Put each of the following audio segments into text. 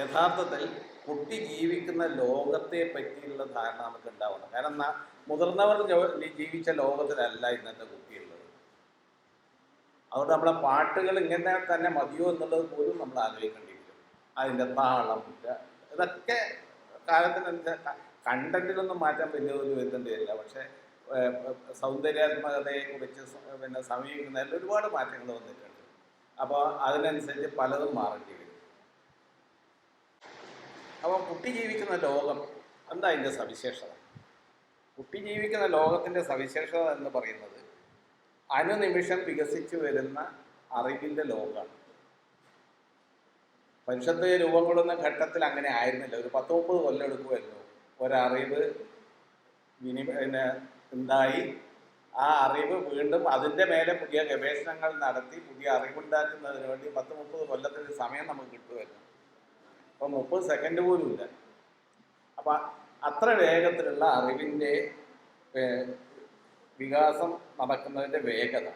യഥാർത്ഥത്തിൽ കുട്ടി ജീവിക്കുന്ന ലോകത്തെ പറ്റിയുള്ള ധാരണ നമുക്ക് ഉണ്ടാവണം. കാരണം മുതിർന്നവർ ജീവിച്ച ലോകത്തിലല്ല ഇന്നത്തെ കുട്ടിയുള്ളത്. അതുകൊണ്ട് നമ്മളെ പാട്ടുകൾ ഇങ്ങനെ തന്നെ മതിയോ എന്നുള്ളത് പോലും നമ്മൾ ആഗ്രഹിക്കേണ്ടിയിരിക്കും അതിന്റെ താളം ഇതൊക്കെ കാലത്തിനനുസരിച്ച് കണ്ടന്റിലൊന്നും മാറ്റാൻ വലിയ ഒരു വരുത്തേണ്ടതില്ല പക്ഷേ സൗന്ദര്യാത്മകതയെ കുറിച്ച് പിന്നെ സമീപിക്കുന്നതിൽ ഒരുപാട് മാറ്റങ്ങൾ വന്നിട്ടുണ്ട്. അപ്പോൾ അതിനനുസരിച്ച് പലതും മാറേണ്ടി വരും അപ്പോൾ കുട്ടി ജീവിക്കുന്ന ലോകം എന്താ അതിന്റെ സവിശേഷത? കുട്ടി ജീവിക്കുന്ന ലോകത്തിന്റെ സവിശേഷത എന്ന് പറയുന്നത് അനുനിമിഷം വികസിച്ചു വരുന്ന അറിവിന്റെ ലോകമാണ്. മനുഷ്യത്തെ രൂപം കൊള്ളുന്ന ഘട്ടത്തിൽ അങ്ങനെ ആയിരുന്നില്ല. ഒരു പത്ത് മുപ്പത് കൊല്ലം എടുക്കുമായിരുന്നു. ഒരറിവ് വിനി പിന്നെ ഉണ്ടായി. ആ അറിവ് വീണ്ടും അതിന്റെ മേലെ പുതിയ ഗവേഷണങ്ങൾ നടത്തി പുതിയ അറിവുണ്ടാക്കുന്നതിന് വേണ്ടി പത്ത് മുപ്പത് കൊല്ലത്തിന്റെ സമയം നമുക്ക് കിട്ടുമായിരുന്നു. അപ്പം മുപ്പത് സെക്കൻഡ് പോലും ഇല്ല. അപ്പം അത്ര വേഗത്തിലുള്ള അറിവിന്റെ വികാസം നടക്കുന്നതിന്റെ വേഗത.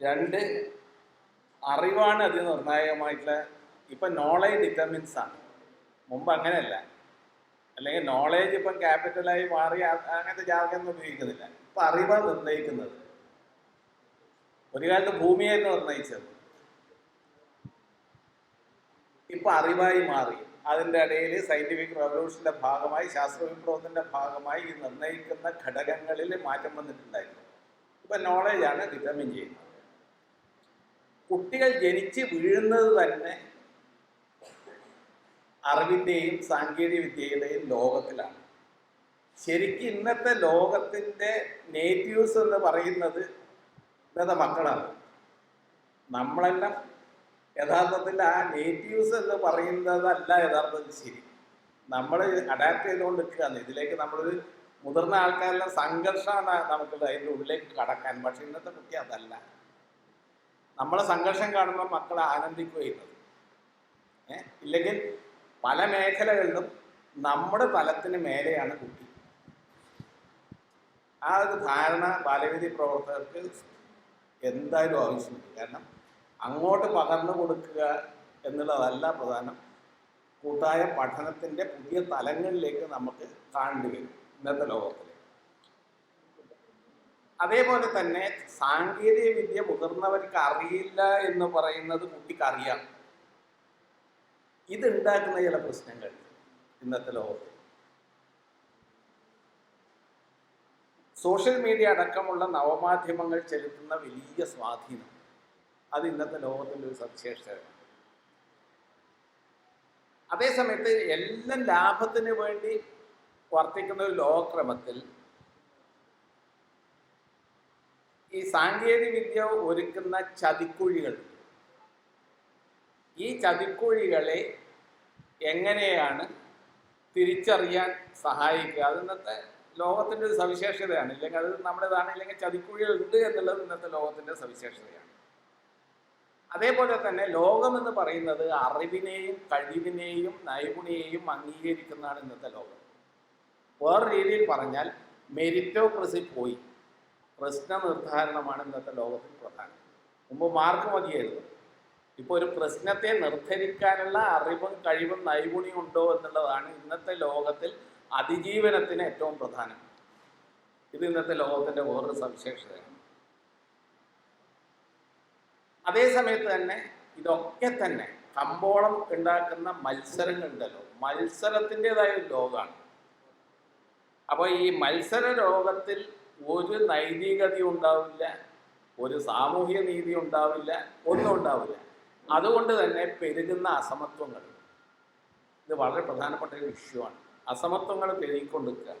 രണ്ട് അറിവാണ് അതിന് നിർണായകമായിട്ടുള്ള ഇപ്പം നോളേജ് ഡിറ്റർമിൻസ് ആണ്. മുമ്പ് അങ്ങനെയല്ല. അല്ലെങ്കിൽ നോളേജ് ഇപ്പം ക്യാപിറ്റലായി മാറി അങ്ങനത്തെ ജാതകം ഉപയോഗിക്കുന്നില്ല. ഇപ്പം അറിവാണ് നിർണയിക്കുന്നത് ഒരു കാലത്ത് ഭൂമിയായിരുന്നു നിർണയിച്ചത് ഇപ്പൊ അറിവായി മാറി. അതിന്റെ ഇടയിൽ സയന്റിഫിക് റവല്യൂഷന്റെ ഭാഗമായി ശാസ്ത്ര വിപ്ലവത്തിന്റെ ഭാഗമായി ഈ നിർണയിക്കുന്ന ഘടകങ്ങളിൽ മാറ്റം വന്നിട്ടുണ്ടായിരുന്നു. ഇപ്പൊ നോളജാണ് ഡിറ്റർമിൻ ചെയ്യുന്നത്. കുട്ടികൾ ജനിച്ച് വീഴുന്നത് തന്നെ അറിവിന്റെയും സാങ്കേതിക വിദ്യയുടെയും ലോകത്തിലാണ്. ശരിക്കും ഇന്നത്തെ ലോകത്തിന്റെ നേറ്റീവ്സ് എന്ന് പറയുന്നത് ഇന്നത്തെ മക്കളാണ്. നമ്മളെല്ലാം യഥാർത്ഥത്തിൽ ആ നേറ്റീവ്സ് എന്ന് പറയുന്നതല്ല യഥാർത്ഥത്തിൽ ശരി. നമ്മൾ അഡാപ്റ്റ് ചെയ്തുകൊണ്ട് നിൽക്കുകയാണ് ഇതിലേക്ക് നമ്മളൊരു മുതിർന്ന ആൾക്കാരിലെ സംഘർഷമാണ് നമുക്ക് അതിന്റെ ഉള്ളിലേക്ക് കടക്കാൻ. പക്ഷെ ഇന്നത്തെ കുട്ടി അതല്ല. നമ്മളെ സംഘർഷം കാണുമ്പോൾ മക്കൾ ആനന്ദിക്കുകയും ഏഹ് ഇല്ലെങ്കിൽ പല മേഖലകളിലും നമ്മുടെ തലത്തിന് മേലെയാണ് കുട്ടി. ആ ഒരു ധാരണ ബാലവേദി പ്രവർത്തകർക്ക് എന്തായാലും ആവശ്യമുണ്ട്. കാരണം അങ്ങോട്ട് പകർന്നു കൊടുക്കുക എന്നുള്ളതല്ല പ്രധാനം. കൂട്ടായ പഠനത്തിന്റെ പുതിയ തലങ്ങളിലേക്ക് നമുക്ക് കാണേണ്ടി വരും ഇന്നത്തെ ലോകത്തിൽ അതേപോലെ തന്നെ സാങ്കേതിക വിദ്യ മുതിർന്നവർക്ക് അറിയില്ല എന്ന് പറയുന്നത് കുട്ടിക്കറിയാം. ഇതുണ്ടാക്കുന്ന ചില പ്രശ്നങ്ങൾ ഇന്നത്തെ ലോകത്തിൽ സോഷ്യൽ മീഡിയ അടക്കമുള്ള നവമാധ്യമങ്ങൾ ചെലുത്തുന്ന വലിയ സ്വാധീനം അത് ഇന്നത്തെ ലോകത്തിന്റെ ഒരു സവിശേഷത അതേസമയത്ത് എല്ലാം ലാഭത്തിന് വേണ്ടി വർത്തിക്കുന്ന ഒരു ലോകക്രമത്തിൽ ഈ സാങ്കേതിക വിദ്യ ഒരുക്കുന്ന ചതിക്കുഴികൾ ഈ ചതിക്കുഴികളെ എങ്ങനെയാണ് തിരിച്ചറിയാൻ സഹായിക്കുക? അത് ഇന്നത്തെ ലോകത്തിന്റെ ഒരു സവിശേഷതയാണ്. ഇല്ലെങ്കിൽ അത് നമ്മുടേതാണ്. ഇല്ലെങ്കിൽ ചതിക്കുഴികൾ ഉണ്ട് എന്നുള്ളത് ഇന്നത്തെ ലോകത്തിന്റെ സവിശേഷതയാണ്. അതേപോലെ തന്നെ ലോകം എന്ന് പറയുന്നത് അറിവിനെയും കഴിവിനെയും നൈപുണ്യെയും അംഗീകരിക്കുന്നതാണ് ഇന്നത്തെ ലോകം. വേറെ രീതിയിൽ പറഞ്ഞാൽ മെരിറ്റോക്രസി പോയി. പ്രശ്ന നിർദ്ധാരണമാണ് ഇന്നത്തെ ലോകത്തിൽ പ്രധാനം. മുമ്പ് മാർക്ക് മതിയായിരുന്നു. ഇപ്പോൾ ഒരു പ്രശ്നത്തെ നിർദ്ധരിക്കാനുള്ള അറിവും കഴിവും നൈപുണ്യം ഉണ്ടോ എന്നുള്ളതാണ് ഇന്നത്തെ ലോകത്തിൽ അതിജീവനത്തിന് ഏറ്റവും പ്രധാനം. ഇത് ഇന്നത്തെ ലോകത്തിന്റെ വേറൊരു സവിശേഷതയാണ്. അതേ സമയത്ത് തന്നെ ഇതൊക്കെ തന്നെ കമ്പോളം ഉണ്ടാക്കുന്ന മത്സരങ്ങളുണ്ടല്ലോ. മത്സരത്തിന്റെതായ ഒരു ലോകമാണ് അപ്പോൾ ഈ മത്സര ലോകത്തിൽ ഒരു നൈതികതയും ഉണ്ടാവില്ല ഒരു സാമൂഹ്യ നീതി ഉണ്ടാവില്ല ഒന്നും ഉണ്ടാവില്ല. അതുകൊണ്ട് തന്നെ പെരുകുന്ന അസമത്വങ്ങൾ. ഇത് വളരെ പ്രധാനപ്പെട്ട ഒരു വിഷയമാണ്. അസമത്വങ്ങൾ പെരുകിക്കൊണ്ടിരിക്കുക.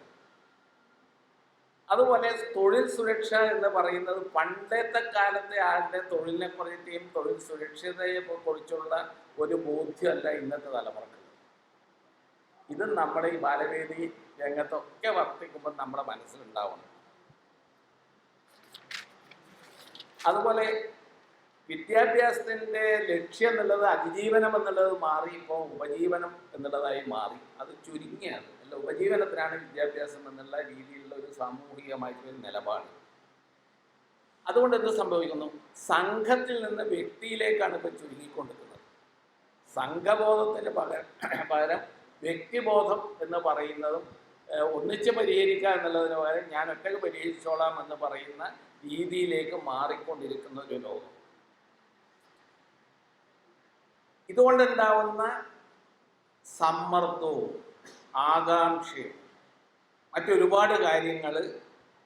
അതുപോലെ തൊഴിൽ സുരക്ഷ എന്ന് പറയുന്നത് പണ്ടത്തെ കാലത്തെ ആളുടെ തൊഴിലിനെ കുറിച്ചും തൊഴിൽ സുരക്ഷിതയെ കുറിച്ചുള്ള ഒരു ബോധ്യമല്ല ഇന്നത്തെ തലമുറയ്ക്ക്. ഇത് നമ്മുടെ ഈ ബാലവേദി രംഗത്തൊക്കെ വർത്തിക്കുമ്പോൾ നമ്മുടെ മനസ്സിലുണ്ടാവണം. അതുപോലെ വിദ്യാഭ്യാസത്തിന്റെ ലക്ഷ്യം എന്നുള്ളത് അതിജീവനം എന്നുള്ളത് മാറി ഇപ്പോൾ ഉപജീവനം എന്നുള്ളതായി മാറി. അത് ചുരുങ്ങിയാണ്. അല്ല ഉപജീവനത്തിനാണ് വിദ്യാഭ്യാസം എന്നുള്ള രീതിയിലുള്ള ഒരു സാമൂഹികമായിട്ടുള്ള നിലപാട്. അതുകൊണ്ട് എന്ത് സംഭവിക്കുന്നു? സംഘത്തിൽ നിന്ന് വ്യക്തിയിലേക്കാണ് ഇപ്പോൾ ചുരുങ്ങിക്കൊണ്ടിരിക്കുന്നത്. സംഘബോധത്തിന് പകരം പകരം വ്യക്തിബോധം എന്ന് പറയുന്നതും ഒന്നിച്ച് പരിഹരിക്കുക എന്നുള്ളതിന് പകരം ഞാൻ ഒറ്റയ്ക്ക് പരിഹരിച്ചോളാം എന്ന് പറയുന്ന രീതിയിലേക്ക് മാറിക്കൊണ്ടിരിക്കുന്ന ഒരു ലോകം. ഇതുകൊണ്ടുണ്ടാവുന്ന സമ്മർദ്ദവും ആകാംക്ഷയും മറ്റൊരുപാട് കാര്യങ്ങൾ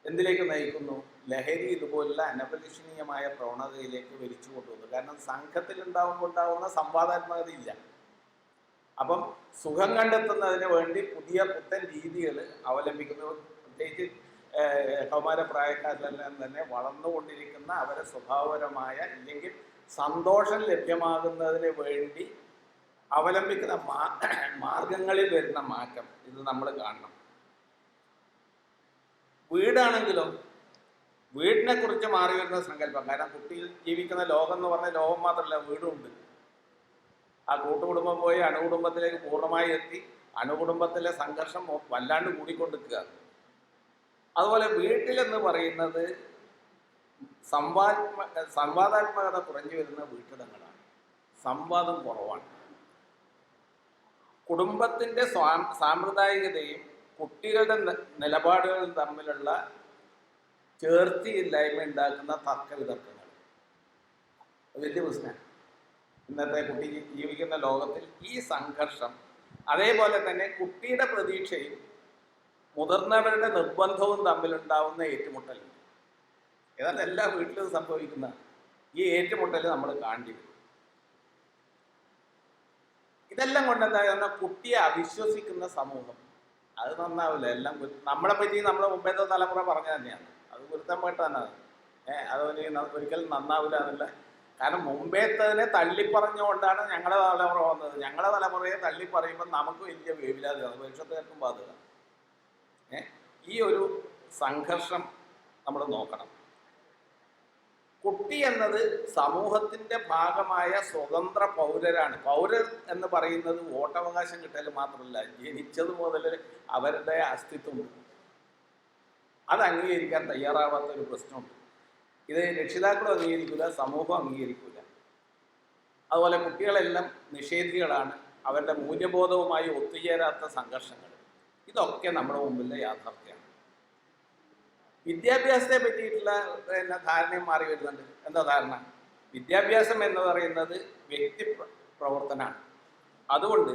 എന്തിലേക്ക് നയിക്കുന്നു? ലഹരി ഇതുപോലുള്ള അനപലക്ഷണീയമായ പ്രവണതയിലേക്ക് വലിച്ചു കൊണ്ടുവന്നു. കാരണം സംഘത്തിൽ ഉണ്ടാവുമ്പോൾ ഉണ്ടാവുന്ന സംവാദാത്മകത ഇല്ല അപ്പം സുഖം കണ്ടെത്തുന്നതിന് വേണ്ടി പുതിയ പുത്തൻ രീതികൾ അവലംബിക്കുന്നു. പ്രത്യേകിച്ച് കൗമാര കൗമാരപ്രായക്കാരിലെല്ലാം തന്നെ വളർന്നുകൊണ്ടിരിക്കുന്ന അവരെ സ്വഭാവപരമായ ഇല്ലെങ്കിൽ സന്തോഷം ലഭ്യമാകുന്നതിന് വേണ്ടി അവലംബിക്കുന്ന മാർഗങ്ങളിൽ വരുന്ന മാറ്റം ഇത് നമ്മൾ കാണണം. വീടാണെങ്കിലും വീടിനെ കുറിച്ച് മാറി വരുന്ന സങ്കല്പം. കാരണം കുട്ടിയിൽ ജീവിക്കുന്ന ലോകം എന്ന് പറഞ്ഞ ലോകം മാത്രമല്ല വീടുണ്ട് ആ കൂട്ടുകുടുംബം പോയി അണുകുടുംബത്തിലേക്ക് പൂർണമായി എത്തി അണുകുടുംബത്തിലെ സംഘർഷം വല്ലാണ്ട് കൂടിക്കൊണ്ടിരിക്കുക. അതുപോലെ വീട്ടിലെന്ന് പറയുന്നത് സംവാദ സംവാദാത്മകത കുറഞ്ഞു വരുന്ന വീട്ടിടങ്ങളാണ്. സംവാദം കുറവാണ്. കുടുംബത്തിന്റെ സ്വാ- സാമ്പ്രദായികതയും കുട്ടികളുടെ നിലപാടുകളും തമ്മിലുള്ള ചേർച്ചയില്ലായ്മ ഉണ്ടാക്കുന്ന തർക്ക വിതർക്കങ്ങൾ വലിയ പ്രശ്നമാണ്. ഇന്നത്തെ കുട്ടി ജീവിക്കുന്ന ലോകത്തിൽ ഈ സംഘർഷം അതേപോലെ തന്നെ കുട്ടിയുടെ പ്രതീക്ഷയും മുതിർന്നവരുടെ നിർബന്ധവും തമ്മിലുണ്ടാവുന്ന ഏറ്റുമുട്ടൽ ഏതാണ്ട് എല്ലാ വീട്ടിലും സംഭവിക്കുന്ന ഈ ഏറ്റുമുട്ടൽ നമ്മൾ കാണേണ്ടി വരും ഇതെല്ലാം കൊണ്ട് എന്താ കുട്ടിയെ അവിശ്വസിക്കുന്ന സമൂഹം. അത് നന്നാവില്ല. എല്ലാം നമ്മളെ പറ്റി നമ്മുടെ മുമ്പത്തെ തലമുറ പറഞ്ഞ തന്നെയാണ്. അത് ഗുരുത്തമായിട്ട് തന്നെ ഏഹ് അത് ഒരിക്കലും നന്നാവില്ല എന്നുള്ള കാരണം മുമ്പേത്തതിനെ തള്ളിപ്പറഞ്ഞുകൊണ്ടാണ് ഞങ്ങളുടെ തലമുറ വന്നത്. ഞങ്ങളുടെ തലമുറയെ തള്ളിപ്പറയുമ്പോൾ നമുക്ക് വലിയ വേവിലാതെ ഭവിഷ്യത്തുകാർക്കും ബാധക ഏഹ് ഈ ഒരു സംഘർഷം നമ്മൾ നോക്കണം. കുട്ടി എന്നത് സമൂഹത്തിന്റെ ഭാഗമായ സ്വതന്ത്ര പൗരരാണ്. പൗരൻ എന്ന് പറയുന്നത് വോട്ടവകാശം കിട്ടൽ മാത്രമല്ല ജനിച്ചത് മുതൽ അവരുടെ അസ്തിത്വമുണ്ട്. അത് അംഗീകരിക്കാൻ തയ്യാറാവാത്ത ഒരു പ്രശ്നമുണ്ട്. ഇത് രക്ഷിതാക്കളും അംഗീകരിക്കില്ല സമൂഹം അംഗീകരിക്കില്ല അതുപോലെ കുട്ടികളെല്ലാം നിഷേധികളാണ്. അവരുടെ മൂല്യബോധവുമായി ഒത്തുചേരാത്ത സംഘർഷങ്ങൾ. ഇതൊക്കെ നമ്മുടെ മുമ്പിലെ യാഥാർത്ഥ്യമാണ്. വിദ്യാഭ്യാസത്തെ പറ്റിയിട്ടുള്ള പിന്നെ ധാരണയും മാറി വരുന്നുണ്ട്. എന്താ ധാരണ? വിദ്യാഭ്യാസം എന്ന് പറയുന്നത് വ്യക്തി പ്രവർത്തനമാണ് അതുകൊണ്ട്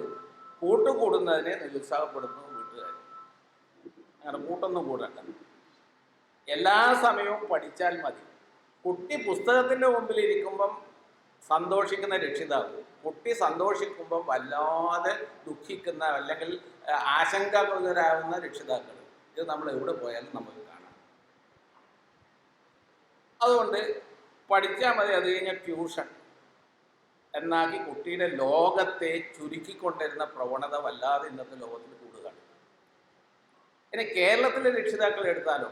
കൂട്ടുകൂടുന്നതിനെ നിരുത്സാഹപ്പെടുന്നു വീട്ടുകാർ. അങ്ങനെ കൂട്ടൊന്നും കൂടണ്ട. എല്ലാ സമയവും പഠിച്ചാൽ മതി. കുട്ടി പുസ്തകത്തിന്റെ മുമ്പിൽ ഇരിക്കുമ്പം സന്തോഷിക്കുന്ന രക്ഷിതാവ് കുട്ടി സന്തോഷിക്കുമ്പം വല്ലാതെ ദുഃഖിക്കുന്ന അല്ലെങ്കിൽ ആശങ്കാകുലരാകുന്ന രക്ഷിതാക്കൾ. ഇത് നമ്മൾ എവിടെ പോയാലും നമുക്ക് അതുകൊണ്ട് പഠിച്ചാൽ മതി അത് കഴിഞ്ഞ ട്യൂഷൻ. എന്നാക്കി കുട്ടിയുടെ ലോകത്തെ ചുരുക്കിക്കൊണ്ടിരുന്ന പ്രവണത വല്ലാതെ ഇന്നത്തെ ലോകത്തിൽ കൂടുകയാണ്. ഇനി കേരളത്തിലെ രക്ഷിതാക്കൾ എടുത്താലോ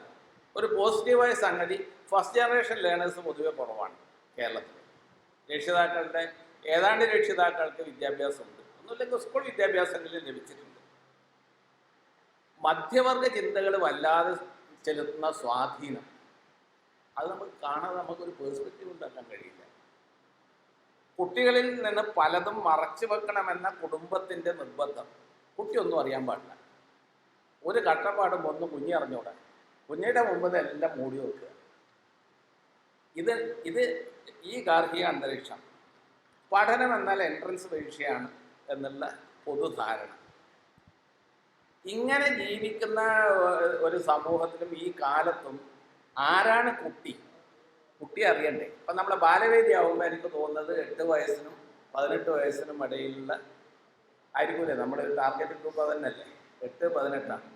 ഒരു പോസിറ്റീവായ സംഗതി ഫസ്റ്റ് ജനറേഷൻ ലേണേഴ്സ് പൊതുവെ കുറവാണ് കേരളത്തിൽ. രക്ഷിതാക്കളുടെ ഏതാണ്ട് രക്ഷിതാക്കൾക്ക് വിദ്യാഭ്യാസമുണ്ട്. ഒന്നുമില്ലെങ്കിൽ സ്കൂൾ വിദ്യാഭ്യാസങ്ങളിൽ ലഭിച്ചിട്ടുണ്ട്. മധ്യവർഗ ചിന്തകൾ വല്ലാതെ ചെലുത്തുന്ന സ്വാധീനം. അത് നമുക്ക് കാണാതെ നമുക്കൊരു പേഴ്സ്പെക്റ്റീവ് ഉണ്ടാക്കാൻ കഴിയില്ല. കുട്ടികളിൽ നിന്ന് പലതും മറച്ചു വെക്കണമെന്ന കുടുംബത്തിന്റെ നിർബന്ധം. കുട്ടിയൊന്നും അറിയാൻ പാടില്ല. ഒരു കട്ടപ്പാടും ഒന്ന് കുഞ്ഞി അറിഞ്ഞൂടാ കുഞ്ഞിയുടെ മുമ്പ് എല്ലാം മൂടി വെക്കുക. ഇത് ഇത് ഈ ഗാർഹിക അന്തരീക്ഷം പഠനം എന്നാൽ എൻട്രൻസ് പരീക്ഷയാണ് എന്നുള്ള പൊതുധാരണ. ഇങ്ങനെ ജീവിക്കുന്ന ഒരു സമൂഹത്തിലും ഈ കാലത്തും ആരാണ് കുട്ടി? കുട്ടി അറിയണ്ടേ. അപ്പം നമ്മളെ ബാലവേദി ആകുമ്പോൾ എനിക്ക് തോന്നുന്നത് എട്ട് വയസ്സിനും പതിനെട്ട് വയസ്സിനും ഇടയിലുള്ള ആയിരിക്കൂലേ. നമ്മുടെ ടാർഗറ്റ് ഗ്രൂപ്പ് അതന്നെയല്ലേ. എട്ട് പതിനെട്ടാണ്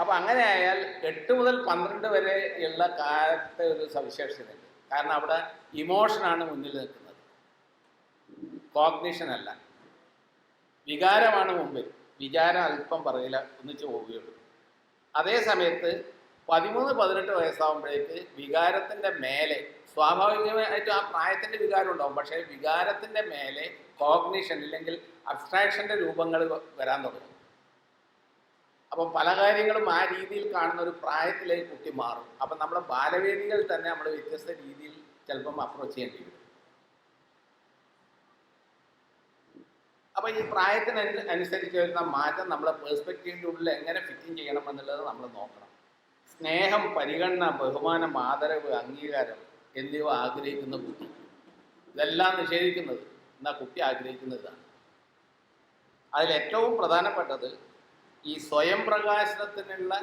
അപ്പം അങ്ങനെ ആയാൽ എട്ട് മുതൽ പന്ത്രണ്ട് വരെ ഉള്ള കാലത്തെ ഒരു സവിശേഷതയുണ്ട്. കാരണം അവിടെ ഇമോഷനാണ് മുന്നിൽ നിൽക്കുന്നത്. കോഗ്നിഷൻ അല്ല. വികാരമാണ് മുമ്പിൽ. വിചാരം അല്പം പറയില്ല ഒന്നിച്ച് പോവുകയുള്ളൂ. അതേ സമയത്ത് പതിമൂന്ന് പതിനെട്ട് വയസ്സാകുമ്പോഴേക്ക് വികാരത്തിന്റെ മേലെ സ്വാഭാവികമായിട്ടും ആ പ്രായത്തിന്റെ വികാരം ഉണ്ടാവും. പക്ഷേ വികാരത്തിന്റെ മേലെ കോഗ്നിഷൻ അല്ലെങ്കിൽ അബ്സ്ട്രാക്ഷന്റെ രൂപങ്ങൾ വരാൻ തുടങ്ങും. അപ്പം പല കാര്യങ്ങളും ആ രീതിയിൽ കാണുന്ന ഒരു പ്രായത്തിലേക്ക് കുട്ടി മാറും. അപ്പം നമ്മുടെ ബാലവേദികൾ തന്നെ നമ്മൾ വ്യത്യസ്ത രീതിയിൽ ചിലപ്പം അപ്രോച്ച് ചെയ്യേണ്ടി വരും. അപ്പൊ ഈ പ്രായത്തിന് അനുസരിച്ച് വരുന്ന മാറ്റം നമ്മുടെ പേഴ്സ്പെക്റ്റീവിന്റെ ഉള്ളിൽ എങ്ങനെ ഫിറ്റിംഗ് ചെയ്യണം എന്നുള്ളത് നമ്മൾ നോക്കണം. സ്നേഹം പരിഗണന ബഹുമാനം ആദരവ് അംഗീകാരം എന്നിവ ആഗ്രഹിക്കുന്ന കുട്ടി. ഇതെല്ലാം നിഷേധിക്കുന്നത് എന്നാ കുട്ടി ആഗ്രഹിക്കുന്നതാണ്. അതിലേറ്റവും പ്രധാനപ്പെട്ടത് ഈ സ്വയം പ്രകാശനത്തിനുള്ള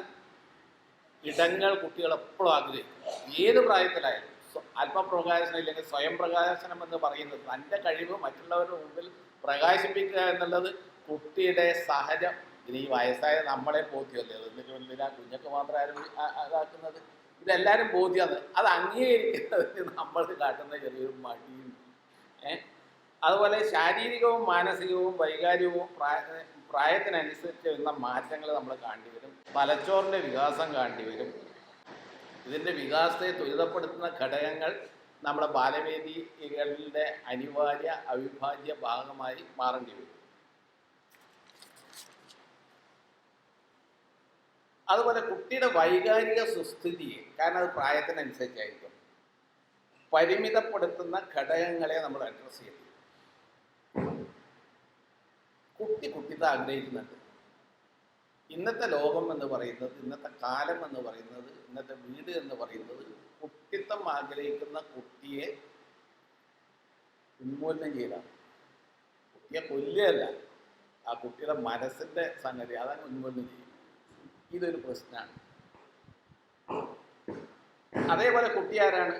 ഇടങ്ങൾ കുട്ടികൾ എപ്പോഴും ആഗ്രഹിക്കും. ഏത് പ്രായത്തിലായാലും ആത്മപ്രകാശനം ഇല്ലെങ്കിൽ സ്വയം പ്രകാശനം എന്ന് പറയുന്നത് തന്റെ കഴിവ് മറ്റുള്ളവരുടെ മുമ്പിൽ പ്രകാശിപ്പിക്കുക എന്നുള്ളത് കുട്ടിയുടെ സഹജം ഇനി ഈ വയസ്സായ നമ്മളെ ബോധ്യമല്ലേ? എന്നിട്ട് എന്തിനാ കുഞ്ഞൊക്കെ മാത്രം ആരും ആ- ഇതാക്കുന്നത്? ഇതെല്ലാവരും ബോധ്യമാണ് അത് അംഗീകരിക്കുന്നതിന് നമ്മൾ കാട്ടുന്ന ചെറിയൊരു മടിയും അതുപോലെ ശാരീരികവും മാനസികവും വൈകാരികവും പ്രായ പ്രായത്തിനനുസരിച്ച് വരുന്ന മാറ്റങ്ങൾ നമ്മൾ കാണേണ്ടി വരും. തലച്ചോറിന്റെ വികാസം കാണേണ്ടി വരും. ഇതിന്റെ വികാസത്തെ ത്വരിതപ്പെടുത്തുന്ന ഘടകങ്ങൾ നമ്മുടെ ബാലവേദികളുടെ അനിവാര്യ അവിഭാജ്യ ഭാഗമായി മാറേണ്ടി വരും. അതുപോലെ കുട്ടിയുടെ വൈകാരിക സുസ്ഥിതിയെ കാരണം അത് പ്രായത്തിനനുസരിച്ചായിരിക്കും. പരിമിതപ്പെടുത്തുന്ന ഘടകങ്ങളെ നമ്മൾ അഡ്രസ്സ് ചെയ്യും കുട്ടി കുട്ടിത ആഗ്രഹിക്കുന്നുണ്ട്. ഇന്നത്തെ ലോകം എന്ന് പറയുന്നത് ഇന്നത്തെ കാലം എന്ന് പറയുന്നത് ഇന്നത്തെ വീട് എന്ന് പറയുന്നത് കുട്ടിത്തം ആഗ്രഹിക്കുന്ന കുട്ടിയെ ഉന്മൂലനം ചെയ്താണ് കുട്ടിയെ കൊല്ലുകയല്ല. ആ കുട്ടിയുടെ മനസ്സിന്റെ സംഗതി അതാണ് ഉന്മൂലനം ചെയ്യും. ഇതൊരു പ്രശ്നമാണ്. അതേപോലെ കുട്ടി ആരാണ്?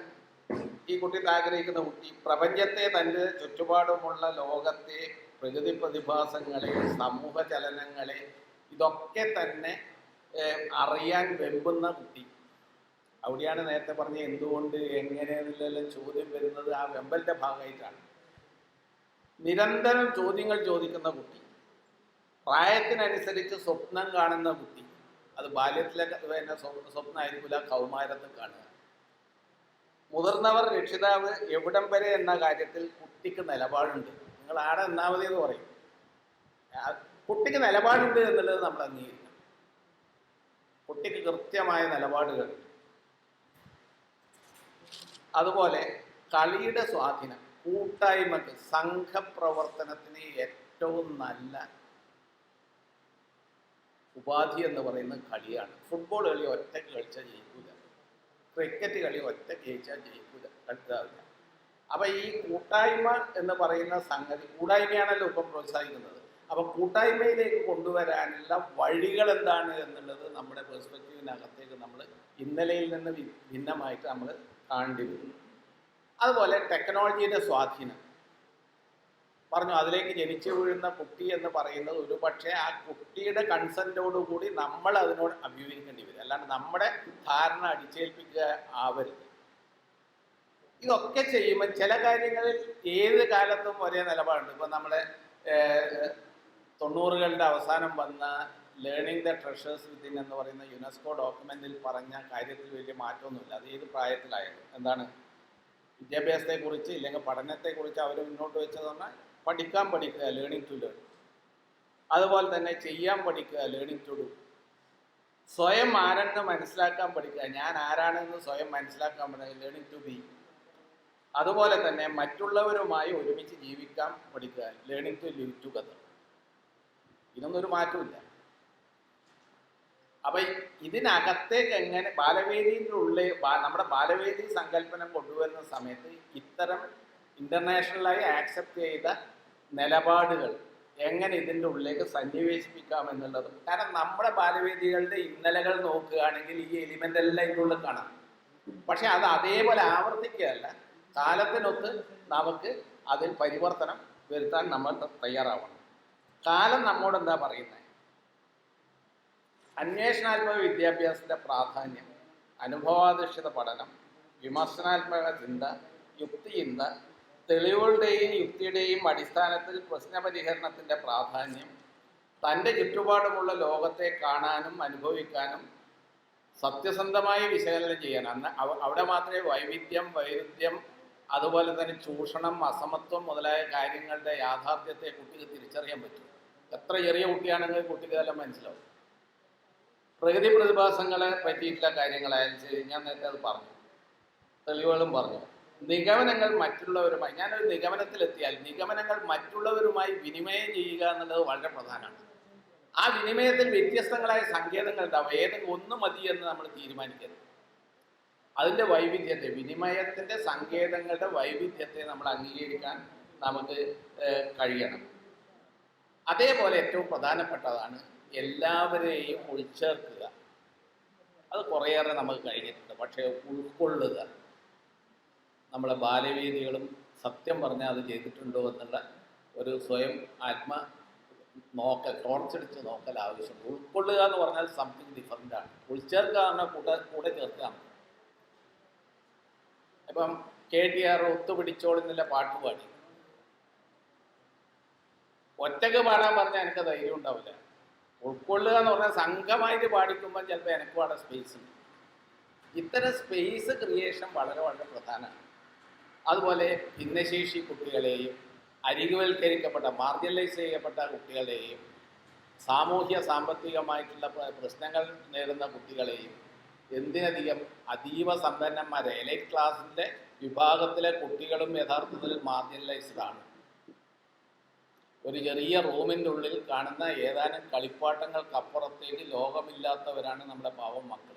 ഈ കുട്ടി ആഗ്രഹിക്കുന്ന കുട്ടി. പ്രപഞ്ചത്തെ തന്റെ ചുറ്റുപാടുമുള്ള ലോകത്തെ പ്രകൃതി പ്രതിഭാസങ്ങളെ സമൂഹ ചലനങ്ങളെ ഇതൊക്കെ തന്നെ അറിയാൻ വെമ്പുന്ന കുട്ടി. അവിടെയാണ് നേരത്തെ പറഞ്ഞ എന്തുകൊണ്ട് എങ്ങനെ എന്നെല്ലാം ചോദ്യം വരുന്നത് ആ വെമ്പലിന്റെ ഭാഗമായിട്ടാണ്. നിരന്തരം ചോദ്യങ്ങൾ ചോദിക്കുന്ന കുട്ടി. പ്രായത്തിനനുസരിച്ച് സ്വപ്നം കാണുന്ന കുട്ടി. അത് ബാല്യത്തിലെ പിന്നെ സ്വപ്ന സ്വപ്നമായിരിക്കില്ല കൗമാരത്തിൽ കാണുക. മുതിർന്നവർ രക്ഷിതാവ് എവിടം വരെ എന്ന കാര്യത്തിൽ കുട്ടിക്ക് നിലപാടുണ്ട്. നിങ്ങൾ ആടെ ഒന്നാമതി എന്ന് പറയും കുട്ടിക്ക് നിലപാടുണ്ട് എന്നുള്ളത് നമ്മൾ അംഗീകരിക്കണം. കുട്ടിക്ക് കൃത്യമായ നിലപാടുകൾ. അതുപോലെ കളിയുടെ സ്വാധീനം കൂട്ടായ്മക്ക് സംഘപ്രവർത്തനത്തിന് ഏറ്റവും നല്ല ഉപാധി എന്ന് പറയുന്ന കളിയാണ്. ഫുട്ബോൾ കളി ഒറ്റയ്ക്ക് കളിച്ചാൽ ജയിക്കൂല. ക്രിക്കറ്റ് കളി ഒറ്റയ്ക്ക് ജയിച്ചാൽ ജയിക്കൂല. കളിക്കാവില്ല അപ്പൊ ഈ കൂട്ടായ്മ എന്ന് പറയുന്ന സംഗതി കൂട്ടായ്മയാണല്ലോ ഇപ്പം പ്രോത്സാഹിക്കുന്നത്. അപ്പൊ കൂട്ടായ്മയിലേക്ക് കൊണ്ടുവരാനുള്ള വഴികൾ എന്താണ് എന്നുള്ളത് നമ്മുടെ പെർസ്പെക്റ്റീവിനകത്തേക്ക് നമ്മൾ ഇന്നലെയിൽ നിന്ന് ഭിന്നമായിട്ട് നമ്മൾ കാണേണ്ടി വരുന്നു അതുപോലെ ടെക്നോളജിയുടെ സ്വാധീനം. പറഞ്ഞു അതിലേക്ക് ജനിച്ചു വീഴുന്ന കുട്ടി എന്ന് പറയുന്നത് ഒരു പക്ഷേ ആ കുട്ടിയുടെ കൺസെന്റോട് കൂടി നമ്മൾ അതിനോട് അഭിമുഖീകരിക്കേണ്ടി വരും. അല്ലാണ്ട് നമ്മുടെ ധാരണ അടിച്ചേൽപ്പിക്കുക ആവരുത്. ഇതൊക്കെ ചെയ്യുമ്പോൾ ചില കാര്യങ്ങളിൽ ഏത് കാലത്തും ഒരേ നിലപാടുണ്ട്. ഇപ്പം നമ്മുടെ തൊണ്ണൂറുകളുടെ അവസാനം വന്ന ലേണിംഗ് ദ ട്രഷേഴ്സ് വിത്തിൻ എന്ന് പറയുന്ന യുനെസ്കോ ഡോക്യുമെന്റിൽ പറഞ്ഞ കാര്യത്തിൽ വലിയ മാറ്റമൊന്നുമില്ല. അത് ഏത് പ്രായത്തിലായാലും. എന്താണ്? വിദ്യാഭ്യാസത്തെക്കുറിച്ച് ഇല്ലെങ്കിൽ പഠനത്തെക്കുറിച്ച് അവർ മുന്നോട്ട് വെച്ചതെന്ന് പറഞ്ഞാൽ പഠിക്കാൻ പഠിക്കുക ലേണിംഗ് ടു ലേൺ അതുപോലെ തന്നെ ചെയ്യാൻ പഠിക്കുക ലേണിംഗ് ടു ഡു സ്വയം ആരെന്ന് മനസ്സിലാക്കാൻ പഠിക്കുക. ഞാൻ ആരാണെന്ന് സ്വയം മനസ്സിലാക്കാൻ പഠിക്കുക. ലേണിംഗ് ടു ബി അതുപോലെ തന്നെ മറ്റുള്ളവരുമായി ഒരുമിച്ച് ജീവിക്കാൻ പഠിക്കുക. ലേണിംഗ് ടു ലിവ് ടുഗദർ ഇതൊന്നും ഒരു മാറ്റമില്ല അപ്പൊ ഇതിനകത്തേക്ക് എങ്ങനെ ബാലവേദിയുടെ ഉള്ളിൽ നമ്മുടെ ബാലവേദി സങ്കല്പനം കൊണ്ടുവരുന്ന സമയത്ത് ഇത്തരം ഇന്റർനാഷണലായി ആക്സെപ്റ്റ് ചെയ്ത നിലപാടുകൾ എങ്ങനെ ഇതിന്റെ ഉള്ളിലേക്ക് സന്നിവേശിപ്പിക്കാം എന്നുള്ളതും. കാരണം നമ്മുടെ ബാലവേദികളുടെ ഇന്നലകൾ നോക്കുകയാണെങ്കിൽ ഈ എലിമെന്റ് എല്ലാം ഇതിന്റെ ഉള്ളിൽ കാണാം. പക്ഷെ അത് അതേപോലെ ആവർത്തിക്കുകയല്ല. കാലത്തിനൊത്ത് നമുക്ക് അതിൽ പരിവർത്തനം വരുത്താൻ നമ്മൾ തയ്യാറാവണം. കാലം നമ്മോട് എന്താ പറയുന്നത് അന്വേഷണാത്മക വിദ്യാഭ്യാസത്തിന്റെ പ്രാധാന്യം അനുഭവാധിഷ്ഠിത പഠനം വിമർശനാത്മക ചിന്ത യുക്തിചിന്ത തെളിവുകളുടെയും യുക്തിയുടെയും അടിസ്ഥാനത്തിൽ പ്രശ്നപരിഹരണത്തിന്റെ പ്രാധാന്യം തന്റെ ചുറ്റുപാടുമുള്ള ലോകത്തെ കാണാനും അനുഭവിക്കാനും സത്യസന്ധമായി വിശകലനം അന്ന് അവിടെ മാത്രമേ വൈവിധ്യം വൈരുദ്ധ്യം അതുപോലെ തന്നെ ചൂഷണം അസമത്വം മുതലായ കാര്യങ്ങളുടെ യാഥാർത്ഥ്യത്തെ കുട്ടിക്ക് തിരിച്ചറിയാൻ പറ്റും. എത്ര ചെറിയ കുട്ടിയാണെങ്കിൽ കുട്ടിക്ക് തന്നെ മനസ്സിലാവും. പ്രകൃതി പ്രതിഭാസങ്ങളെ പറ്റിയിട്ടുള്ള കാര്യങ്ങളായാലും ശരി ഞാൻ നേരത്തെ അത് പറഞ്ഞു. തെളിവുകളും പറഞ്ഞു. നിഗമനങ്ങൾ മറ്റുള്ളവരുമായി. ഞാനൊരു നിഗമനത്തിലെത്തിയാൽ നിഗമനങ്ങൾ മറ്റുള്ളവരുമായി വിനിമയം ചെയ്യുക എന്നുള്ളത് വളരെ പ്രധാനമാണ്. ആ വിനിമയത്തിൽ വ്യത്യസ്തങ്ങളായ സങ്കേതങ്ങൾ ഉണ്ടാവും. ഏതെങ്കിലും ഒന്ന് മതി എന്ന് നമ്മൾ തീരുമാനിക്കരുത്. അതിന്റെ വൈവിധ്യത്തെ വിനിമയത്തിന്റെ സങ്കേതങ്ങളുടെ വൈവിധ്യത്തെ നമ്മൾ അംഗീകരിക്കാൻ നമുക്ക് കഴിയണം. അതേപോലെ ഏറ്റവും പ്രധാനപ്പെട്ടതാണ് എല്ലാവരെയും ഉൾച്ചേർക്കുക. അത് കുറേയേറെ നമുക്ക് കഴിഞ്ഞിട്ടുണ്ട്. പക്ഷേ ഉൾക്കൊള്ളുക. നമ്മളെ ബാലവേദികളും സത്യം പറഞ്ഞാൽ അത് ചെയ്തിട്ടുണ്ടോ എന്നുള്ള ഒരു സ്വയം ആത്മ നോക്കൽ ടോർച്ചടിച്ച് നോക്കൽ ആവശ്യമുണ്ട്. ഉൾക്കൊള്ളുക എന്ന് പറഞ്ഞാൽ സംതിങ് ഡിഫറന്റ് ആണ്. ഉൾച്ചേർക്കുക എന്നാൽ കൂടെ കൂടെ ചേർക്കുക ഇപ്പം കെ ടി ആർ ഒത്തുപിടിച്ചോളുന്നില്ല പാട്ട് പാടി. ഒറ്റയ്ക്ക് പാടാൻ പറഞ്ഞാൽ എനിക്ക് ധൈര്യം ഉണ്ടാവില്ല. ഉൾക്കൊള്ളുക എന്ന് പറഞ്ഞാൽ സംഘമായിട്ട് പാടിക്കുമ്പോൾ ചിലപ്പോൾ എനിക്ക് പാടാൻ സ്പേസ് ഉണ്ട്. ഇത്തരം സ്പേസ് ക്രിയേഷൻ വളരെ വളരെ പ്രധാനമാണ്. അതുപോലെ ഭിന്നശേഷി കുട്ടികളെയും അരികുവൽക്കരിക്കപ്പെട്ട മാർജിനലൈസ് ചെയ്യപ്പെട്ട കുട്ടികളെയും സാമൂഹ്യ സാമ്പത്തികമായിട്ടുള്ള പ്രശ്നങ്ങൾ നേരിടുന്ന കുട്ടികളെയും എന്തിനധികം അതീവ സമ്പന്നന്മാരെ എലൈറ്റ് ക്ലാസിന്റെ വിഭാഗത്തിലെ കുട്ടികളും യഥാർത്ഥത്തിൽ മാർജിനലൈസ്ഡ് ആണ്. ഒരു ചെറിയ റൂമിന്റെ ഉള്ളിൽ കാണുന്ന ഏതാനും കളിപ്പാട്ടങ്ങൾക്കപ്പുറത്തേക്ക് ലോകമില്ലാത്തവരാണ് നമ്മുടെ പാവം മക്കൾ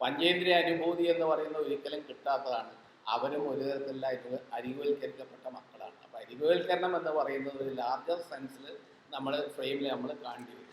പഞ്ചേന്ദ്രിയ അനുഭൂതി എന്ന് പറയുന്നത് ഒരിക്കലും കിട്ടാത്തതാണ്. അവരും ഒരു തരത്തിലുള്ള അരിവ അരികുവൽക്കരിക്കപ്പെട്ട മക്കളാണ്. അപ്പോൾ അരികുവൽക്കരണം എന്ന് പറയുന്നത് ഒരു ലാർജർ സെൻസിൽ നമ്മൾ ഫ്രെയിമിൽ നമ്മൾ കാണേണ്ടി